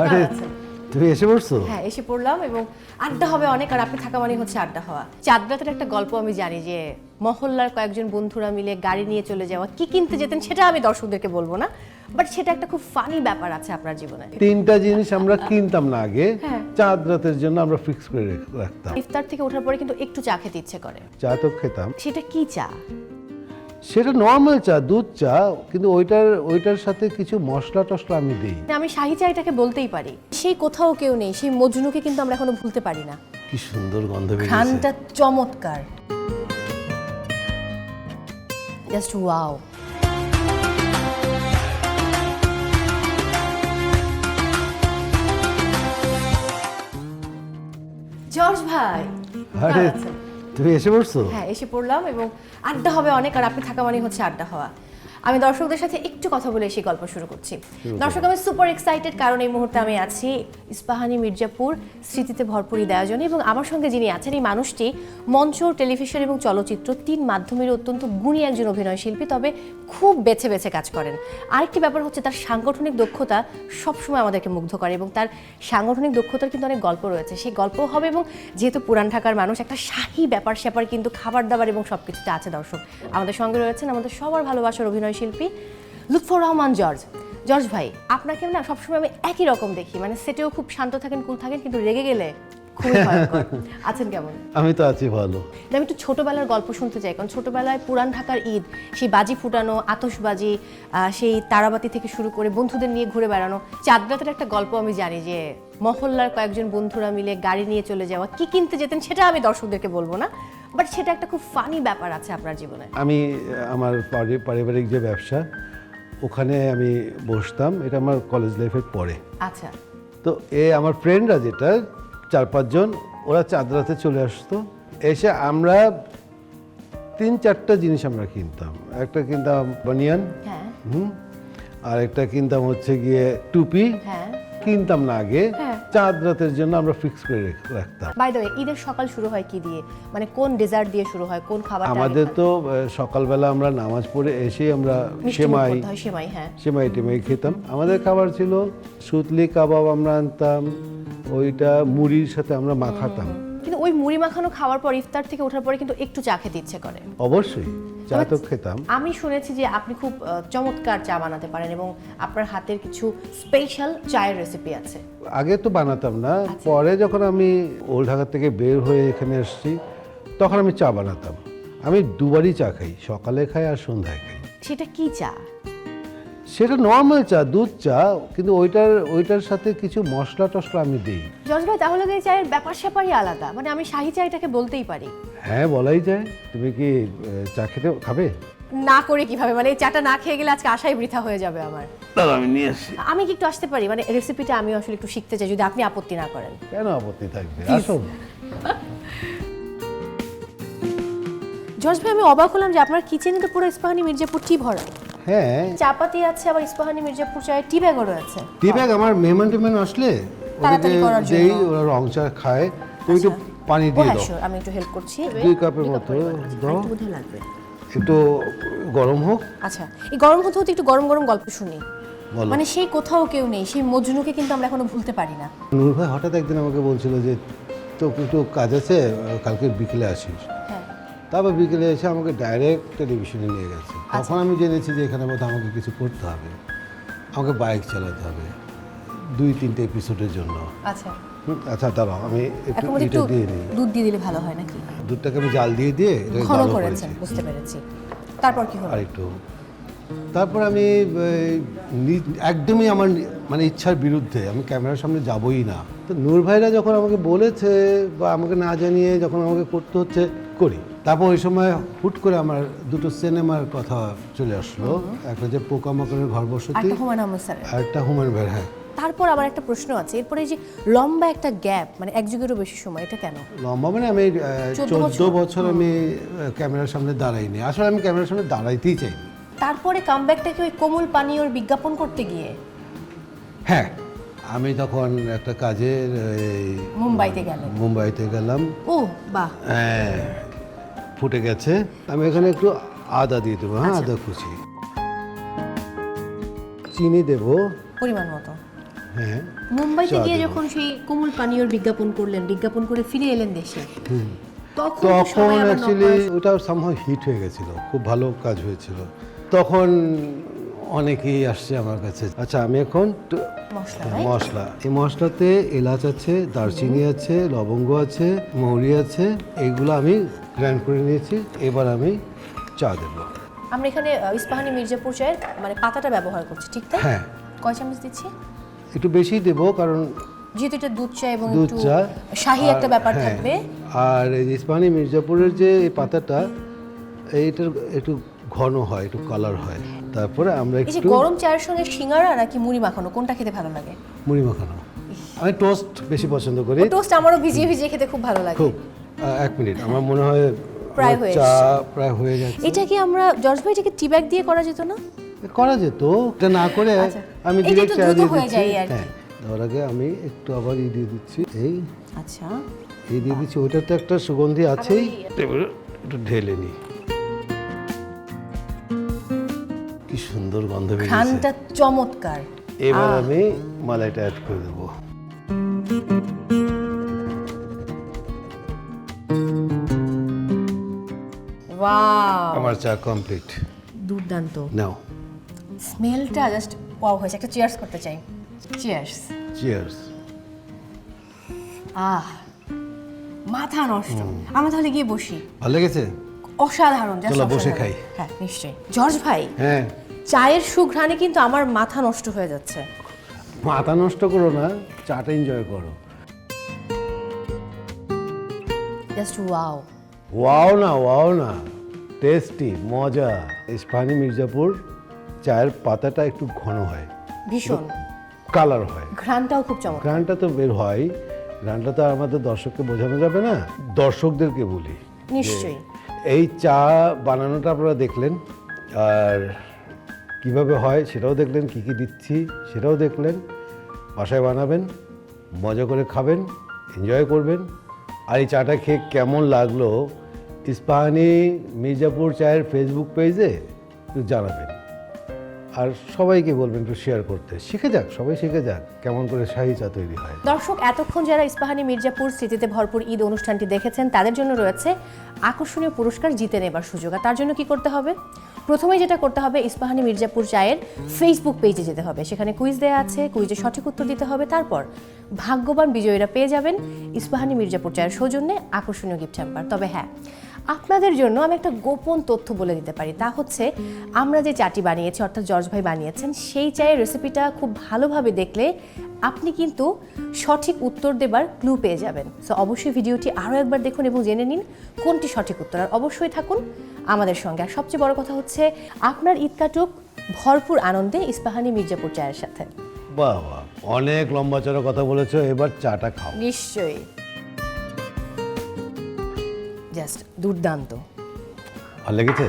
আরে আচ্ছা। তুমি এসে পড়ছো? হ্যাঁ এসে পড়লাম এবং আড্ডা হবে অনেক আর আপনি থাকা মানে হচ্ছে আড্ডা হওয়া। চাঁদরাতের একটা গল্প আমি জানি যে মহল্লার কয়েকজন বন্ধুরা মিলে গাড়ি নিয়ে চলে যাওয়া কি কিনতে যেতেন সেটা আমি দর্শকদেরকে বলব না বাট সেটা একটা খুব ফানি ব্যাপার আছে আপনার জীবনে। তিনটা জিনিস আমরা কিনতাম না আগে হ্যাঁ। চাঁদ রাতের জন্য আমরা ফিক্স করে রাখতাম। ইফতার থেকে ওঠার পরে কিন্তু একটু চা খেতে ইচ্ছে করে। চা তো খেতাম। সেটা কি চা? সেটা নর্মাল চা দুধ চা কিন্তু ওইটার ওইটার সাথে কিছু মশলা টশলা আমি দিই। আমি শাহি চাইটাকে বলতেই পারি। সেই কোথাও কেউ নেই সেই মজনুকে কিন্তু আমরা এখনও ভুলতে পারি না। কি সুন্দর গন্ধ বেরিয়েছে। ঘ্রাণটা চমৎকার। জাস্ট ওয়াও জর্জ ভাই আরে? তুমি এসে পড়ছো? হ্যাঁ এসে পড়লাম এবং আড্ডা হবে অনেক আর আপনি থাকা মানে হচ্ছে আড্ডা হওয়া। আমি দর্শকদের সাথে একটু কথা বলে সেই গল্প শুরু করছি। দর্শক আমি সুপার এক্সাইটেড কারণ এই মুহূর্তে আমি আছি ইস্পাহানি মির্জাপুর স্মৃতিতে ভরপুর ঈদ এবং আমার সঙ্গে যিনি আছেন এই মানুষটি মঞ্চ টেলিভিশন এবং চলচ্চিত্র তিন মাধ্যমের অত্যন্ত গুণী একজন অভিনয় শিল্পী তবে খুব বেছে বেছে কাজ করেন। আরেকটি ব্যাপার হচ্ছে তার সাংগঠনিক দক্ষতা সবসময় আমাদেরকে মুগ্ধ করে এবং তার সাংগঠনিক দক্ষতার কিন্তু অনেক গল্প রয়েছে। সেই গল্প হবে এবং যেহেতু পুরান ঢাকার মানুষ একটা শাহী ব্যাপার স্যাপার কিন্তু খাবার দাবার এবং সব কিছুতে আছে দর্শক। আমাদের সঙ্গে রয়েছেন আমাদের সবার ভালোবাসার অভিনয় শিল্পী লুৎফর রহমান জর্জ জর্জ ভাই, আপনাকে না সবসময় আমি একই রকম দেখি। মানে সেটেও খুব শান্ত থাকেন কুল থাকেন, কিন্তু রেগে গেলে খুবই ভয়ঙ্কর। আছেন কেমন? আমি তো আছি ভালো। আমি একটু ছোটবেলার গল্প শুনতে চাই কারণ ছোটবেলায় পুরান ঢাকার ঈদ সেই বাজি ফুটানো আতশবাজি সেই তারাবাতি থেকে শুরু করে বন্ধুদের নিয়ে ঘুরে বেড়ানো চাঁদরাতের একটা গল্প আমি জানি যে মহল্লার কয়েকজন বন্ধুরা মিলে গাড়ি নিয়ে চলে যাওয়া কি কিনতে যেতেন সেটা আমি দর্শকদেরকে বলব না বাট সেটা একটা খুব ফানি ব্যাপার আছে আপনার জীবনে। আমি আমার পারিবারিক যে ব্যবসা ওখানে আমি বসতাম এটা আমার কলেজ লাইফের পরে। আচ্ছা। তো এ আমার ফ্রেন্ডরা যেটা চার পাঁচজন ওরা চাঁদরাতে চলে আসতো। এসে আমরা তিন চারটা জিনিস আমরা কিনতাম। একটা কিনতাম বানিয়ান হ্যাঁ। হুম আর একটা কিনতাম হচ্ছে গিয়ে টুপি। হ্যাঁ। কিনতাম না আগে। হ্যাঁ। চাঁদ রাতের জন্য আমরা ফিক্স করে রাখতাম। বাই দ্য ঈদের সকাল শুরু হয় কি দিয়ে? মানে কোন ডেজার্ট দিয়ে শুরু হয়? কোন খাবার আমাদের তো সকালবেলা আমরা নামাজ পড়ে এসেই আমরা সেমাই সেমাই হ্যাঁ। সেমাই টেমাই খেতাম। আমাদের খাবার ছিল সুতলি কাবাব আমরা আনতাম। ওইটা মুড়ির সাথে আমরা মাখাতাম। কিন্তু ওই মুড়ি মাখানো খাওয়ার পর ইফতার থেকে ওঠার পরে কিন্তু একটু চা খেতে ইচ্ছে করে। অবশ্যই চা তো খেতাম। আমি শুনেছি যে আপনি খুব চমৎকার চা বানাতে পারেন এবং আপনার হাতের কিছু স্পেশাল চায়ের রেসিপি আছে। আগে তো বানাতাম না পরে যখন আমি ওল্ড ঢাকা থেকে বের হয়ে এখানে এসেছি তখন আমি চা বানাতাম। আমি দুবারই চা খাই সকালে খাই আর সন্ধ্যায় খাই। সেটা কি চা? সেটা নর্মাল চা দুধ চা কিন্তু ওইটার ওইটার সাথে কিছু মশলা টশলা আমি দিই। জজ ভাই তাহলে এই চায়ের ব্যাপার স্যাপারই আলাদা? মানে আমি শাহি চাইটাকে বলতেই পারি। হ্যাঁ বলাই যায়। তুমি কি চা খেতে খাবে? না করে কীভাবে? মানে এই চাটা না খেয়ে গেলে আজকে আশাই বৃথা হয়ে যাবে আমার। দাঁড়া আমি নিয়ে আসি। আমি কি একটু আসতে পারি? মানে রেসিপিটা আমি আসলে একটু শিখতে চাই যদি আপনি আপত্তি না করেন। কেন আপত্তি থাকবে? আসো। জজ ভাই আমি অবাক হলাম যে আপনার কিচেনে তো পুরো ইস্পাহানি মির্জাপুর টি ভরা? হ্যাঁ। চাপাতি আছে আবার ইস্পাহানি মির্জাপুর চায়ের টি ব্যাগও টি ব্যাগ আমার মেহমান টেহমান আসলে তাড়াতাড়ি করার জন্য। দেই ওরা রং চা খায় তুমি একটু পানি দিয়ে হ্যাঁ দাও। আমি একটু হেল্প করছি। দুই কাপের মতো দাও। লাগবে। একটু গরম হোক। আচ্ছা এই গরম হতে হতে একটু গরম গরম গল্প শুনি। মানে সেই কোথাও কেউ নেই সেই মজনুকে কিন্তু আমরা এখনও ভুলতে পারি না। নূর ভাই হঠাৎ একদিন আমাকে বলছিল যে তো একটু কাজ আছে কালকে বিকেলে আসিস। হ্যাঁ। তারপর বিকেলে এসে আমাকে ডাইরেক্ট টেলিভিশনে নিয়ে গেছে। তখন আমি জেনেছি যে এখানে মধ্যে আমাকে কিছু করতে হবে। আমাকে বাইক চালাতে হবে। দুই তিনটে এপিসোডের জন্য। আচ্ছা। আচ্ছা দাঁড়াও আমি একটু এটা দিয়ে নিই দুধ দিয়ে দিলে ভালো হয় নাকি? দুধটাকে আমি জাল দিয়ে দিয়ে ঘন করেছি। বুঝতে পেরেছি। তারপর কি হলো? আর একটু তারপর আমি একদমই আমার মানে ইচ্ছার বিরুদ্ধে আমি ক্যামেরার সামনে যাবই না। তো নূর ভাইরা যখন আমাকে বলেছে বা আমাকে না জানিয়ে যখন আমাকে করতে হচ্ছে করি। তারপর ওই সময় হুট করে আমার দুটো সিনেমার কথা চলে আসলো। একটা যে পোকামাকড়ের ঘর বসতি একটা হুমায়ুন আহমেদ আর একটা হুমায়ুন ভাই হ্যাঁ। তারপর আমার একটা প্রশ্ন আছে এরপরে যে লম্বা একটা গ্যাপ মানে এক যুগেরও বেশি সময় এটা কেন? লম্বা মানে আমি চোদ্দ? বছর। আমি ক্যামেরার সামনে দাঁড়াইনি। আসলে আমি ক্যামেরার সামনে দাঁড়াইতেই চাই তারপরে কামব্যাকটাকে ওই কোমল পানীয়র বিজ্ঞাপন করতে গিয়ে? হ্যাঁ আমি তখন একটা কাজের মুম্বাইতে গেলাম মুম্বাইতে গেলাম। ও বাহ। হ্যাঁ, ফুটে গেছে। আমি এখানে একটু আদা দিয়ে দেবো হ্যাঁ আচ্ছা। আদা কুচি। চিনি দেব। পরিমাণ মতো। হ্যাঁ মুম্বাইতে গিয়ে যখন সেই কোমল পানীয়র বিজ্ঞাপন করলেন বিজ্ঞাপন করে ফিরে এলেন দেশে তখন অ্যাকচুয়ালি ওটা সামহাও হিট হয়ে গেছিল খুব ভালো কাজ হয়েছিল। তখন অনেকেই আসছে আমার কাছে। আচ্ছা আমি এখন মশলা হ্যাঁ, মশলা। এই মশলাতে এলাচ আছে দারচিনি আছে লবঙ্গ আছে মৌরি আছে এইগুলো আমি গ্রাইন্ড করে নিয়েছি এবার আমি চা দেবো। আমরা এখানে ইস্পাহানি মির্জাপুর চায়ের মানে পাতাটা ব্যবহার করছি ঠিক তাই? হ্যাঁ। কয় চামচ দিচ্ছি? একটু বেশি দেবো কারণ যেহেতু এটা দুধ চা এবং দুধ একটু চা শাহী একটা ব্যাপার হ্যাঁ, থাকবে। আর এই ইস্পাহানি মির্জাপুরের যে এই পাতাটা এইটার একটু ঘন হয় একটু কালার হয়। তারপরে আমরা একটু গরম চায়ের সঙ্গে সিঙ্গারা নাকি মুড়ি মাখানো কোনটা খেতে ভালো লাগে? মুড়ি মাখানো। আমি টোস্ট বেশি পছন্দ করি। টোস্ট আমারও ভিজিয়ে ভিজিয়ে খেতে খুব ভালো লাগে। খুব। এক মিনিট। আমার মনে হয় প্রায় হয়ে চা প্রায় হয়ে গেছে। এটা কি আমরা জর্জ ভাই এটাকে টি ব্যাগ দিয়ে করা যেত না? করা যেত এটা না করে আচ্ছা। আমি ডিরেক্ট চা দিয়ে দিচ্ছি। হ্যাঁ তার আগে আমি একটু আবার ই দিয়ে দিচ্ছি। এই আচ্ছা। এই দিয়ে দিচ্ছি। ওইটার তো একটা সুগন্ধি আছেই। একটু ঢেলে নিই কি সুন্দর গন্ধ বেরিয়েছে। ঘ্রাণটা চমৎকার। এবার আমি মালাইটা অ্যাড করে দেবো। ওয়াও আমার চা কমপ্লিট দুর্দান্ত। নাও স্মেলটা জাস্ট ওয়াও হয়েছে। একটা চেয়ার্স করতে চাই। চেয়ার্স চিয়ার্স আহ মাথা নষ্ট। আমরা তাহলে গিয়ে বসি। ভালো লেগেছে? অসাধারণ চলো, বসে খাই। হ্যাঁ নিশ্চয়ই। জর্জ ভাই হ্যাঁ। চায়ের সুঘ্রাণে কিন্তু আমার মাথা নষ্ট হয়ে যাচ্ছে। মাথা নষ্ট করো না চাটা এনজয় করো। জাস্ট ওয়াও ওয়াও না ওয়াও না। টেস্টি মজা। ইস্পানি মির্জাপুর চায়ের পাতাটা একটু ঘন হয়। ভীষণ। কালার হয়। ঘ্রাণটাও খুব চমৎকার। গানটা তো বের হয়। গানটা তো আমাদের দর্শককে বোঝানো যাবে না। দর্শকদেরকে বলি। নিশ্চয়ই। এই চা বানানোটা আপনারা দেখলেন আর কীভাবে হয় সেটাও দেখলেন কি কি দিচ্ছি সেটাও দেখলেন। বাসায় বানাবেন মজা করে খাবেন এনজয় করবেন। আর এই চাটা খেয়ে কেমন লাগল ইস্পাহানি মির্জাপুর চায়ের ফেসবুক পেজে জানাবেন। আর সবাইকে বলবেন একটু শেয়ার করতে। শিখে যাক, সবাই শিখে যাক কেমন করে শাহি চা তৈরি হয়। দর্শক, এতক্ষণ যারা ইস্পাহানি মির্জাপুর স্মৃতিতে ভরপুর ঈদ অনুষ্ঠানটি দেখেছেন, তাদের জন্য রয়েছে আকর্ষণীয় পুরস্কার জিতে নেবার সুযোগ। আর তার জন্য কি করতে হবে? প্রথমেই যেটা করতে হবে, ইস্পাহানি মির্জাপুর চায়ের ফেসবুক পেজে যেতে হবে। সেখানে কুইজ দেওয়া আছে কুইজে সঠিক উত্তর দিতে হবে। তারপর ভাগ্যবান বিজয়ীরা পেয়ে যাবেন ইস্পাহানি মির্জাপুর চায়ের সৌজন্যে আকর্ষণীয় গিফট হ্যাম্পার তবে হ্যাঁ আপনাদের জন্য আমি একটা গোপন তথ্য বলে দিতে পারি। তা হচ্ছে আমরা যে চাটি বানিয়েছি অর্থাৎ জর্জ ভাই বানিয়েছেন সেই চায়ের রেসিপিটা খুব ভালোভাবে দেখলে আপনি কিন্তু সঠিক উত্তর দেবার ক্লু পেয়ে যাবেন। সো অবশ্যই ভিডিওটি আরও একবার দেখুন এবং জেনে নিন কোনটি সঠিক উত্তর। আর অবশ্যই থাকুন আমাদের সঙ্গে। আর সবচেয়ে বড় কথা হচ্ছে আপনার ঈদ কাটুক ভরপুর আনন্দে ইস্পাহানি মির্জাপুর চায়ের সাথে। বাহ বাহ। অনেক লম্বা চড়া কথা বলেছ এবার চাটা খাও। নিশ্চয়ই। জাস্ট দুর্দান্ত। ভালো লেগেছে?